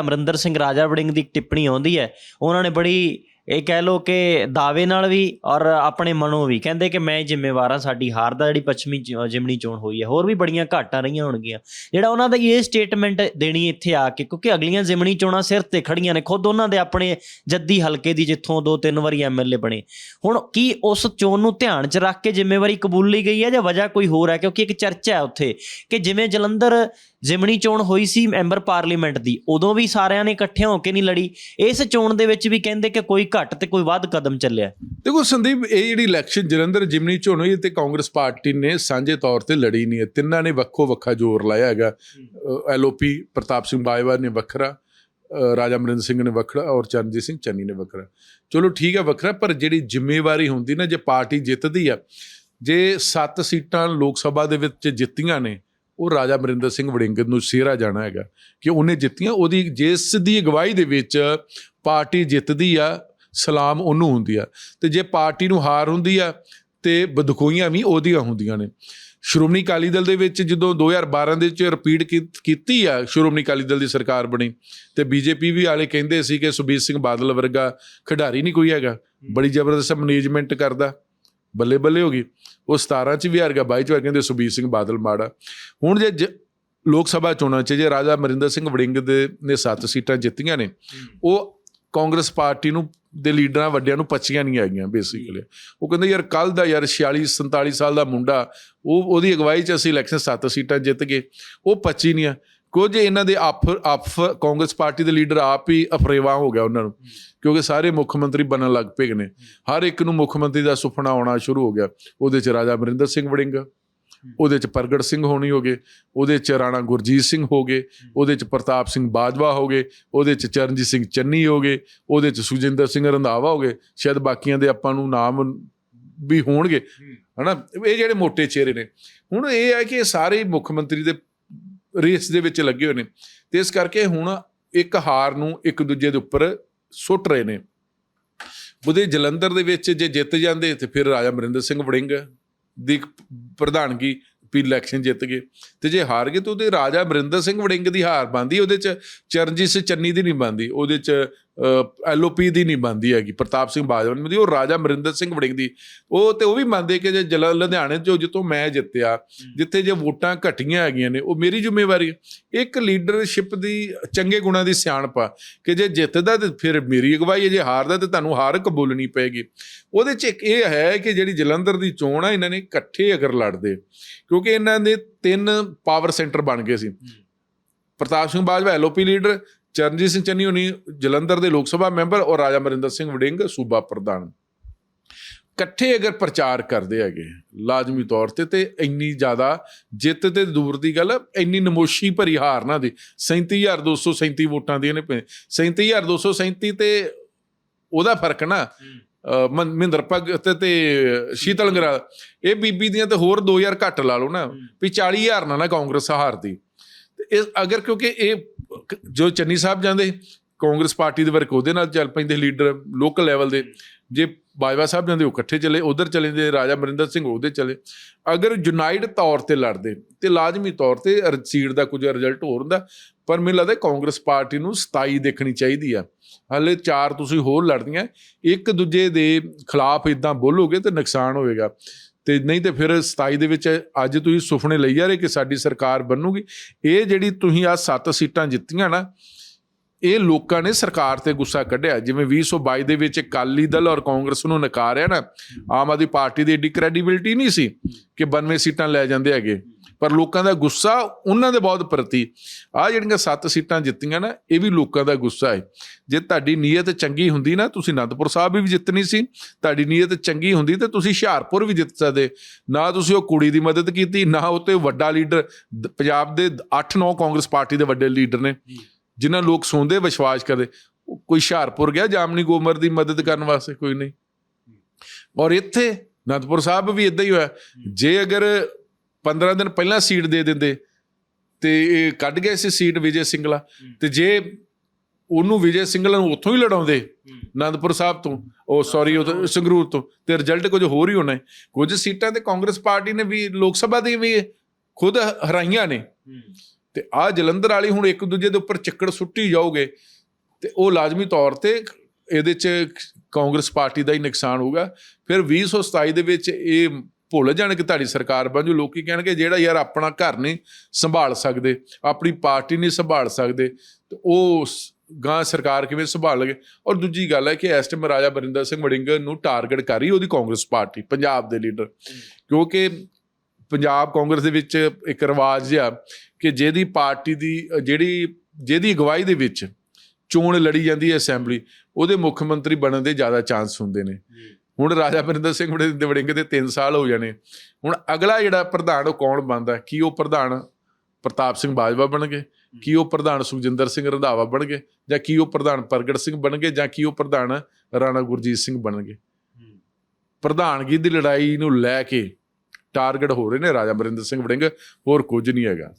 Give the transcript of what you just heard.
ਅਮਰਿੰਦਰ ਸਿੰਘ ਰਾਜਾ ਵੜਿੰਗ ਦੀ ਇੱਕ ਟਿੱਪਣੀ ਆਉਂਦੀ ਹੈ। ਉਹਨਾਂ ਨੇ ਬੜੀ, ਇਹ ਕਹਿ ਲੋ ਕਿ ਦਾਅਵੇ ਨਾਲ ਵੀ ਔਰ ਆਪਣੇ ਮਨੋਂ ਵੀ ਕਹਿੰਦੇ ਕਿ ਮੈਂ ਜ਼ਿੰਮੇਵਾਰ ਹਾਂ, ਸਾਡੀ ਹਾਰ ਦਾ ਜਿਹੜੀ ਪੱਛਮੀ ਜ- ਜਿਮਣੀ ਚੋਣ ਹੋਈ ਹੈ, ਹੋਰ ਵੀ ਬੜੀਆਂ ਘਾਟਾਂ ਰਹੀਆਂ ਹੋਣਗੀਆਂ। ਜਿਹੜਾ ਉਹਨਾਂ ਦਾ ਇਹ ਸਟੇਟਮੈਂਟ ਦੇਣੀ ਇੱਥੇ ਆ ਕੇ, ਕਿਉਂਕਿ ਅਗਲੀਆਂ ਜ਼ਿਮਣੀ ਚੋਣਾਂ ਸਿਰ ਤੇ ਖੜੀਆਂ ਨੇ, ਖੁਦ ਉਹਨਾਂ ਦੇ ਆਪਣੇ ਜੱਦੀ ਹਲਕੇ ਦੀ ਜਿੱਥੋਂ ਦੋ ਤਿੰਨ ਵਾਰੀ ਐਮਐਲਏ ਬਣੇ। ਹੁਣ ਕੀ ਉਸ ਚੋਣ ਨੂੰ ਧਿਆਨ 'ਚ ਰੱਖ ਕੇ ਜ਼ਿੰਮੇਵਾਰੀ ਕਬੂਲੀ ਗਈ ਹੈ ਜਾਂ ਵਜ੍ਹਾ ਕੋਈ ਹੋਰ ਹੈ? ਕਿਉਂਕਿ ਇੱਕ ਚਰਚਾ ਹੈ ਉੱਥੇ ਕਿ ਜਿਵੇਂ ਜਲੰਧਰ ਜ਼ਿਮਣੀ ਚੋਣ ਹੋਈ ਸੀ ਮੈਂਬਰ ਪਾਰਲੀਮੈਂਟ ਦੀ, ਉਦੋਂ ਵੀ ਸਾਰਿਆਂ ਨੇ ਇਕੱਠੇ ਹੋ ਕੇ ਨਹੀਂ ਲੜੀ। ਇਸ ਚੋਣ ਦੇ ਵਿੱਚ ਵੀ ਕਹਿੰਦੇ ਕਿ ਕੋਈ ਘੱਟ ਤੇ ਕੋਈ ਵੱਧ ਕਦਮ ਚੱਲਿਆ। ਦੇਖੋ ਸੰਦੀਪ, ਇਹ ਜਿਹੜੀ ਇਲੈਕਸ਼ਨ ਜਲੰਧਰ ਜਿਮਨੀ ਚੋਣ ਹੋਈ ਤੇ ਕਾਂਗਰਸ ਪਾਰਟੀ ਨੇ ਸਾਂਝੇ ਤੌਰ ਤੇ ਲੜੀ ਨਹੀਂ ਹੈ। ਤਿੰਨਾਂ ਨੇ ਵੱਖੋ ਵੱਖਾ ਜ਼ੋਰ ਲਾਇਆ ਹੈਗਾ। ਐਲਓਪੀ ਪ੍ਰਤਾਪ ਸਿੰਘ ਬਾਜਵਾ ਨੇ ਵੱਖਰਾ ਰਾਜਾ ਅਮਰਿੰਦਰ ਸਿੰਘ ਨੇ ਵੱਖਰਾ ਔਰ ਚਰਨਜੀਤ ਸਿੰਘ ਚੰਨੀ ਨੇ ਵੱਖਰਾ। ਚਲੋ ਠੀਕ ਹੈ ਵੱਖਰਾ, ਪਰ ਜਿਹੜੀ ਜ਼ਿੰਮੇਵਾਰੀ ਹੁੰਦੀ ਨਾ, ਜੇ ਪਾਰਟੀ ਜਿੱਤਦੀ ਆ, ਜੇ 7 ਸੀਟਾਂ ਲੋਕ ਸਭਾ ਦੇ ਵਿੱਚ ਜਿੱਤੀਆਂ ਨੇ ਉਹ ਰਾਜਾ ਅਮਰਿੰਦਰ ਸਿੰਘ ਵੜਿੰਗ ਨੂੰ ਸਿਹਰਾ ਜਾਣਾ ਹੈਗਾ ਕਿ ਉਹਨੇ ਜਿੱਤੀਆਂ, ਉਹਦੀ ਜਿਸ ਦੀ ਅਗਵਾਈ ਦੇ ਵਿੱਚ ਪਾਰਟੀ ਜਿੱਤਦੀ ਆ, ਸਲਾਮ ਉਹਨੂੰ ਹੁੰਦੀ ਆ। ਤੇ ਜੇ ਪਾਰਟੀ ਨੂੰ ਹਾਰ ਹੁੰਦੀ ਆ, ਤੇ ਬਦਖੋਈਆਂ ਵੀ ਉਹਦੀਆਂ ਹੁੰਦੀਆਂ ਨੇ। ਸ਼੍ਰੋਮਣੀ ਅਕਾਲੀ ਦਲ ਦੇ ਵਿੱਚ ਜਦੋਂ 2012 ਦੇ ਵਿੱਚ ਰਿਪੀਟ ਕੀਤੀ ਆ ਸ਼੍ਰੋਮਣੀ ਅਕਾਲੀ ਦਲ ਦੀ ਸਰਕਾਰ ਬਣੀ, ਤੇ ਬੀਜੇਪੀ ਵੀ ਵਾਲੇ ਕਹਿੰਦੇ ਸੀ ਕਿ ਸੁਬੀਰ ਸਿੰਘ ਬਾਦਲ ਵਰਗਾ ਖਿਡਾਰੀ ਨਹੀਂ ਕੋਈ ਹੈਗਾ। ਬੜੀ ਜ਼ਬਰਦਸਤ ਮੈਨੇਜਮੈਂਟ ਕਰਦਾ। ਬੱਲੇ ਬੱਲੇ ਹੋ ਗਈ। ਉਹ 17 ਚ ਵੀ ਹਾਰ ਗਿਆ 22 ਚ ਵੀ ਕਹਿੰਦੇ ਸੁਬੀਰ ਸਿੰਘ ਬਾਦਲ ਮਾੜਾ। ਹੁਣ ਜੇ ਲੋਕ ਸਭਾ ਚੋਣਾਂ 'ਚ ਜੇ ਰਾਜਾ ਅਮਰਿੰਦਰ ਸਿੰਘ ਵੜਿੰਗ ਦੇ ਨੇ 7 ਸੀਟਾਂ ਜਿੱਤੀਆਂ ਨੇ ਉਹ ਕਾਂਗਰਸ ਪਾਰਟੀ ਨੂੰ ਦੇ ਲੀਡਰਾਂ ਵੱਡਿਆਂ ਨੂੰ ਪੱਚੀਆਂ ਨਹੀਂ ਆਈਆਂ ਬੇਸਿਕਲੀ ਉਹ ਕਹਿੰਦੇ ਯਾਰ ਕੱਲ ਦਾ ਯਾਰ 46 47 ਸਾਲ ਦਾ ਮੁੰਡਾ ਉਹ ਉਹਦੀ ਅਗਵਾਈ 'ਚ ਅਸੀਂ ਇਲੈਕਸ਼ਨ 7 ਸੀਟਾਂ ਜਿੱਤ ਗਏ ਉਹ 25 ਨਹੀਂ ਆ। ਕੁਝ ਇਹਨਾਂ ਦੇ ਆਪ ਆਪ ਕਾਂਗਰਸ ਪਾਰਟੀ ਦੇ ਲੀਡਰ ਆਪ ਹੀ ਅਫਰੇਵਾ ਹੋ ਗਿਆ ਉਹਨਾਂ ਨੂੰ, ਕਿਉਂਕਿ ਸਾਰੇ ਮੁੱਖ ਮੰਤਰੀ ਬਣਨ ਲੱਗ ਪਏ ਨੇ। ਹਰ ਇੱਕ ਨੂੰ ਮੁੱਖ ਮੰਤਰੀ ਦਾ ਸੁਪਨਾ ਆਉਣਾ ਸ਼ੁਰੂ ਹੋ ਗਿਆ। ਉਹਦੇ 'ਚ ਰਾਜਾ ਅਮਰਿੰਦਰ ਸਿੰਘ ਵੜਿੰਗ, ਉਹਦੇ 'ਚ ਪ੍ਰਗਟ ਸਿੰਘ ਹੋਣੀ ਹੋ ਗਏ, ਉਹਦੇ 'ਚ ਰਾਣਾ ਗੁਰਜੀਤ ਸਿੰਘ ਹੋ ਗਏ, ਉਹਦੇ 'ਚ ਪ੍ਰਤਾਪ ਸਿੰਘ ਬਾਜਵਾ ਹੋ ਗਏ, ਉਹਦੇ 'ਚ ਚਰਨਜੀਤ ਸਿੰਘ ਚੰਨੀ ਹੋ ਗਏ, ਉਹਦੇ 'ਚ ਸੁਜਿੰਦਰ ਸਿੰਘ ਰੰਧਾਵਾ ਹੋ ਗਏ, ਸ਼ਾਇਦ ਬਾਕੀਆਂ ਦੇ ਆਪਾਂ ਨੂੰ ਨਾਮ ਵੀ ਹੋਣਗੇ, ਹਨਾ? ਇਹ ਜਿਹੜੇ ਮੋٹے ਚਿਹਰੇ ਨੇ। ਹੁਣ ਇਹ ਹੈ ਕਿ ਇਹ ਸਾਰੇ ਮੁੱਖ ਮੰਤਰੀ ਦੇ ਰੇਸ ਦੇ ਵਿੱਚ ਲੱਗੇ ਹੋਏ ਨੇ। ਤੇ ਇਸ ਕਰਕੇ ਹੁਣ ਇੱਕ ਹਾਰ ਨੂੰ ਇੱਕ ਦੂਜੇ ਦੇ ਉੱਪਰ ਸੁੱਟ ਰਹੇ ਨੇ। ਉਹਦੇ ਜਲੰਧਰ ਦੇ ਵਿੱਚ ਜੇ ਜਿੱਤ ਜਾਂਦੇ ਤੇ ਫਿਰ ਰਾਜਾ ਅਮਰਿੰਦਰ ਸਿੰਘ ਵੜਿੰਗ ਦੀ ਪ੍ਰਧਾਨਗੀ ਵੀ ਇਲੈਕਸ਼ਨ ਜਿੱਤ ਗਏ। ਤੇ ਜੇ ਹਾਰ ਗਏ ਤਾਂ ਉਹਦੇ ਰਾਜਾ ਅਮਰਿੰਦਰ ਸਿੰਘ ਵੜਿੰਗ ਦੀ ਹਾਰ ਬੰਦੀ ਉਹਦੇ ਚ ਚਰਨਜੀਤ ਸਿੰਘ ਚੰਨੀ ਦੀ ਨਹੀਂ ਬੰਦੀ ਉਹਦੇ ਚ ਐਲਓਪੀ ਦੀ ਨਹੀਂ ਬੰਦੀ ਹੈਗੀ ਪ੍ਰਤਾਪ ਸਿੰਘ ਬਾਜਵਾ ਦੀ ਉਹ ਰਾਜਾ ਅਮਰਿੰਦਰ ਸਿੰਘ ਵੜਿੰਗ ਦੀ। ਉਹ ਤੇ ਉਹ ਵੀ ਮੰਨਦੇ ਕਿ ਜੇ ਜਲ ਲੁਧਿਆਣੇ ਚੋਂ ਜਿੱਤੋਂ ਮੈਂ ਜਿੱਤਿਆ ਜਿੱਥੇ ਜੇ ਵੋਟਾਂ ਘਟੀਆਂ ਹੈਗੀਆਂ ਨੇ ਉਹ ਮੇਰੀ ਜ਼ਿੰਮੇਵਾਰੀ ਹੈ। ਇੱਕ ਲੀਡਰਸ਼ਿਪ ਦੀ ਚੰਗੇ ਗੁਣਾਂ ਦੀ ਸਿਆਣਪ ਆ ਕਿ ਜੇ ਜਿੱਤਦਾ ਤੇ ਫਿਰ ਮੇਰੀ ਅਗਵਾਈ ਹੈ ਜੇ ਹਾਰਦਾ ਤੇ ਤੁਹਾਨੂੰ ਹਾਰ ਕਬੂਲਣੀ ਪਏਗੀ। ਉਹਦੇ ਚ ਇੱਕ ਇਹ ਹੈ ਕਿ ਜਿਹੜੀ ਜਲੰਧਰ ਦੀ ਚੋਣ ਆ ਇਹਨਾਂ ਨੇ ਇਕੱਠੇ ਅਗਰ ਲੜਦੇ ਕਿਉਂਕਿ ਇਹਨਾਂ ਦੇ ਤਿੰਨ ਪਾਵਰ ਸੈਂਟਰ ਬਣ ਗਏ ਸੀ। ਪ੍ਰਤਾਪ ਸਿੰਘ ਬਾਜਵਾ ਐਲਓਪੀ ਲੀਡਰ ਚਰਨਜੀਤ ਸਿੰਘ ਚੰਨੀ ਹੋਣੀ ਜਲੰਧਰ ਦੇ ਲੋਕ ਸਭਾ ਮੈਂਬਰ ਔਰ ਰਾਜਾ ਅਮਰਿੰਦਰ ਸਿੰਘ ਵੜਿੰਗ ਸੂਬਾ ਪ੍ਰਧਾਨ। ਇਕੱਠੇ ਅਗਰ ਪ੍ਰਚਾਰ ਕਰਦੇ ਹੈਗੇ ਲਾਜ਼ਮੀ ਤੌਰ ਤੇ ਤੇ ਇੰਨੀ ਜ਼ਿਆਦਾ ਜਿੱਤ ਤੇ ਦੂਰ ਦੀ ਗੱਲ ਇੰਨੀ ਨਮੋਸ਼ੀ ਭਰੀ ਹਾਰ ਨਾ ਦੀ। 37237 ਵੋਟਾਂ ਦੀਆਂ ਨੇ 37237 ਤੇ ਉਹਦਾ ਫ਼ਰਕ ਨਾ ਮਹਿੰਦਰ ਭਗਤ ਤੇ ਸ਼ੀਤਲ ਗਰਾ ਇਹ ਬੀਬੀ ਦੀਆਂ ਤੇ ਹੋਰ 2000 ਘੱਟ ਲਾ ਲਓ ਨਾ ਵੀ 40000 ਨਾਲ ਨਾ ਕਾਂਗਰਸ ਹਾਰਦੀ। ਇਹ ਅਗਰ ਕਿਉਂਕਿ ਇਹ ਕ- ਜੋ ਚੰਨੀ ਸਾਹਿਬ ਜਾਂਦੇ, ਕਾਂਗਰਸ ਪਾਰਟੀ ਦੇ ਵਰਕ ਉਹਦੇ ਨਾਲ ਚੱਲ ਪੈਂਦੇ ਲੀਡਰ ਲੋਕਲ ਲੈਵਲ ਦੇ। ਜੇ ਬਾਜਵਾ ਸਾਹਿਬ ਜਾਂਦੇ, ਉਹ ਇਕੱਠੇ ਚਲੇ, ਉਧਰ ਚਲੇ ਜਾਂਦੇ, ਰਾਜਾ ਮਰਿੰਦਰ ਸਿੰਘ ਉਹਦੇ ਚਲੇ। ਅਗਰ ਯੂਨਾਈਟ ਤੌਰ ਤੇ ਲੜਦੇ, ਤੇ ਲਾਜ਼ਮੀ ਤੌਰ ਤੇ ਸੀਟ ਦਾ ਕੁਝ ਰਿਜ਼ਲਟ ਹੋਰ ਹੁੰਦਾ, ਪਰ ਮੈਨੂੰ ਲੱਗਦਾ ਕਾਂਗਰਸ ਪਾਰਟੀ ਨੂੰ 27 ਦੇਖਣੀ ਚਾਹੀਦੀ ਆ। ਹਾਲੇ ਚਾਰ ਤੁਸੀਂ ਹੋਰ ਲੜਦੀਆਂ, ਇੱਕ ਦੂਜੇ ਦੇ ਖਿਲਾਫ ਇਦਾਂ ਬੋਲੋਗੇ ਤੇ ਨੁਕਸਾਨ ਹੋਵੇਗਾ। ਤੇ ਨਹੀਂ ਤੇ ਫਿਰ 27 ਦੇ ਵਿੱਚ ਅੱਜ ਤੁਸੀਂ ਸੁਪਨੇ ਲਈ ਜਾ ਰਹੇ ਕਿ ਸਾਡੀ ਸਰਕਾਰ ਬਣੂਗੀ। ਇਹ ਜਿਹੜੀ ਤੁਸੀਂ ਆ 7 ਸੀਟਾਂ ਜਿੱਤੀਆਂ ਨਾ, ਇਹ ਲੋਕਾਂ ਨੇ ਸਰਕਾਰ ਤੇ ਗੁੱਸਾ ਕੱਢਿਆ। ਜਿਵੇਂ 2022 ਦੇ ਵਿੱਚ ਅਕਾਲੀ ਦਲ ਔਰ ਕਾਂਗਰਸ ਨੂੰ ਨਕਾਰਿਆ ਨਾ, ਆਮ ਆਦਮੀ ਪਾਰਟੀ ਦੀ ਏਡੀ ਕ੍ਰੈਡੀਬਿਲਟੀ ਨਹੀਂ ਸੀ ਕਿ 92 ਸੀਟਾਂ ਲੈ ਜਾਂਦੇ ਹੈਗੇ। ਪਰ ਲੋਕਾਂ ਦਾ ਗੁੱਸਾ ਉਹਨਾਂ ਦੇ ਬਹੁਤ ਪ੍ਰਤੀ। ਆ ਜਿਹੜੀਆਂ 7 ਸੀਟਾਂ ਜਿੱਤੀਆਂ ਨਾ ਇਹ ਵੀ ਲੋਕਾਂ ਦਾ ਗੁੱਸਾ ਹੈ ਜੇ ਤੁਹਾਡੀ ਨੀਅਤ ਚੰਗੀ ਹੁੰਦੀ ਨਾ ਤੁਸੀਂ ਅਨੰਦਪੁਰ ਸਾਹਿਬ ਵੀ ਜਿੱਤਣੀ ਸੀ। ਤੁਹਾਡੀ ਨੀਅਤ ਚੰਗੀ ਹੁੰਦੀ ਤੇ ਤੁਸੀਂ ਹੁਸ਼ਿਆਰਪੁਰ ਵੀ ਜਿੱਤ ਸਕਦੇ। ਨਾ ਤੁਸੀਂ ਉਹ ਕੁੜੀ ਦੀ ਮਦਦ ਕੀਤੀ ਨਾ ਉਤੇ ਵੱਡਾ ਲੀਡਰ ਪੰਜਾਬ ਦੇ 8-9 ਕਾਂਗਰਸ ਪਾਰਟੀ ਦੇ ਵੱਡੇ ਲੀਡਰ ਨੇ ਜਿਨ੍ਹਾਂ ਲੋਕ ਸੌਂਦੇ ਵਿਸ਼ਵਾਸ ਕਰਦੇ। ਉਹ ਕੋਈ ਹੁਸ਼ਿਆਰਪੁਰ ਗਿਆ ਜਾਮਨੀ ਗੋਮਰ ਦੀ ਮਦਦ ਕਰਨ ਵਾਸਤੇ? ਕੋਈ ਨਹੀਂ। ਔਰ ਇੱਥੇ ਅਨੰਦਪੁਰ ਸਾਹਿਬ ਵੀ ਇਦਾਂ ਹੀ ਹੋਇਆ। ਜੇ ਅਗਰ 15 ਦਿਨ ਪਹਿਲਾਂ ਸੀਟ ਦੇ ਦਿੰਦੇ। ਤੇ ਇਹ ਕੱਢ ਗਏ ਸੀ ਸੀਟ ਵਿਜੇ ਸਿੰਗਲਾ। ਤੇ ਜੇ ਉਹਨੂੰ ਵਿਜੇ ਸਿੰਗਲਾ ਨੂੰ ਉੱਥੋਂ ਹੀ ਲੜਾਉਂਦੇ ਅਨੰਦਪੁਰ ਸਾਹਿਬ ਤੋਂ ਉਹ ਸੌਰੀ ਉਹ ਸੰਗਰੂਰ ਤੋਂ ਤੇ ਰਿਜ਼ਲਟ ਕੁਝ ਹੋਰ ਹੀ ਹੋਣਾ ਹੈ। ਕੁਝ ਸੀਟਾਂ ਤੇ ਕਾਂਗਰਸ ਪਾਰਟੀ ਨੇ ਵੀ ਲੋਕ ਸਭਾ ਦੀ ਵੀ ਖੁਦ ਹਰਾਈਆਂ ਨੇ। ਤੇ ਆ ਜਲੰਧਰ ਵਾਲੀ ਹੁਣ ਇੱਕ ਦੂਜੇ ਦੇ ਉੱਪਰ ਚੱਕੜ ਸੁੱਟੀ ਜਾਓਗੇ ਤੇ ਉਹ ਲਾਜ਼ਮੀ ਤੌਰ ਤੇ ਇਹਦੇ ਚ ਕਾਂਗਰਸ ਪਾਰਟੀ ਦਾ ਹੀ ਨੁਕਸਾਨ ਹੋਊਗਾ। ਫਿਰ 2027 ਦੇ ਵਿੱਚ ਇਹ ਭੁੱਲ ਜਾਣ ਕਿ ਤੁਹਾਡੀ ਸਰਕਾਰ ਬਣ ਜੂ ਲੋਕੀ ਕਹਿਣਗੇ ਜਿਹੜਾ ਯਾਰ ਆਪਣਾ ਘਰ ਨਹੀਂ ਸੰਭਾਲ ਸਕਦੇ ਆਪਣੀ ਪਾਰਟੀ ਨਹੀਂ ਸੰਭਾਲ ਸਕਦੇ ਤੇ ਉਹ ਗਾਂ ਸਰਕਾਰ ਕਿਵੇਂ ਸੰਭਾਲ ਲਗੇ ਔਰ ਦੂਜੀ ਗੱਲ ਹੈ ਕਿ ਇਸ ਟਾਈਮ ਰਾਜਾ ਬਰਿੰਦਰ ਸਿੰਘ ਵੜਿੰਗ ਨੂੰ ਟਾਰਗੇਟ ਕਰ ਰਹੀ ਉਹਦੀ ਕਾਂਗਰਸ ਪਾਰਟੀ ਪੰਜਾਬ ਦੇ ਲੀਡਰ ਕਿਉਂਕਿ ਪੰਜਾਬ ਕਾਂਗਰਸ ਦੇ ਵਿੱਚ ਇੱਕ ਰਿਵਾਜ ਜਿਹਾ ਕਿ ਜਿਹਦੀ ਪਾਰਟੀ ਦੀ ਜਿਹੜੀ ਜਿਹਦੀ ਅਗਵਾਈ ਦੇ ਵਿੱਚ ਚੋਣ ਲੜੀ ਜਾਂਦੀ ਹੈ ਅਸੈਂਬਲੀ ਉਹਦੇ ਮੁੱਖ ਮੰਤਰੀ ਬਣਨ ਦੇ ਜ਼ਿਆਦਾ ਚਾਂਸ ਹੁੰਦੇ ਨੇ। ਹੁਣ ਰਾਜਾ ਬਰਿੰਦਰ ਸਿੰਘ ਵੜਿੰਗ ਵੜਿੰਗ ਦੇ 3 ਸਾਲ ਹੋ ਜਾਣੇ। ਹੁਣ ਅਗਲਾ ਜਿਹੜਾ ਪ੍ਰਧਾਨ ਉਹ ਕੌਣ ਬਣਦਾ? ਕੀ ਉਹ ਪ੍ਰਧਾਨ ਪ੍ਰਤਾਪ ਸਿੰਘ ਬਾਜਵਾ ਬਣ ਗਏ ਕੀ ਉਹ ਪ੍ਰਧਾਨ ਸੁਖਜਿੰਦਰ ਸਿੰਘ ਰੰਧਾਵਾ ਬਣ ਗਏ ਜਾਂ ਕੀ ਉਹ ਪ੍ਰਧਾਨ ਪ੍ਰਗਟ ਸਿੰਘ ਬਣ ਗਏ ਜਾਂ ਕੀ ਉਹ ਪ੍ਰਧਾਨ ਰਾਣਾ ਗੁਰਜੀਤ ਸਿੰਘ ਬਣ ਗਏ ਪ੍ਰਧਾਨਗੀ ਦੀ ਲੜਾਈ ਨੂੰ ਲੈ ਕੇ ਟਾਰਗੇਟ ਹੋ ਰਹੇ ਨੇ ਰਾਜਾ ਬਰਿੰਦਰ ਸਿੰਘ ਵੜਿੰਗ, ਹੋਰ ਕੁਝ ਨਹੀਂ ਹੈਗਾ।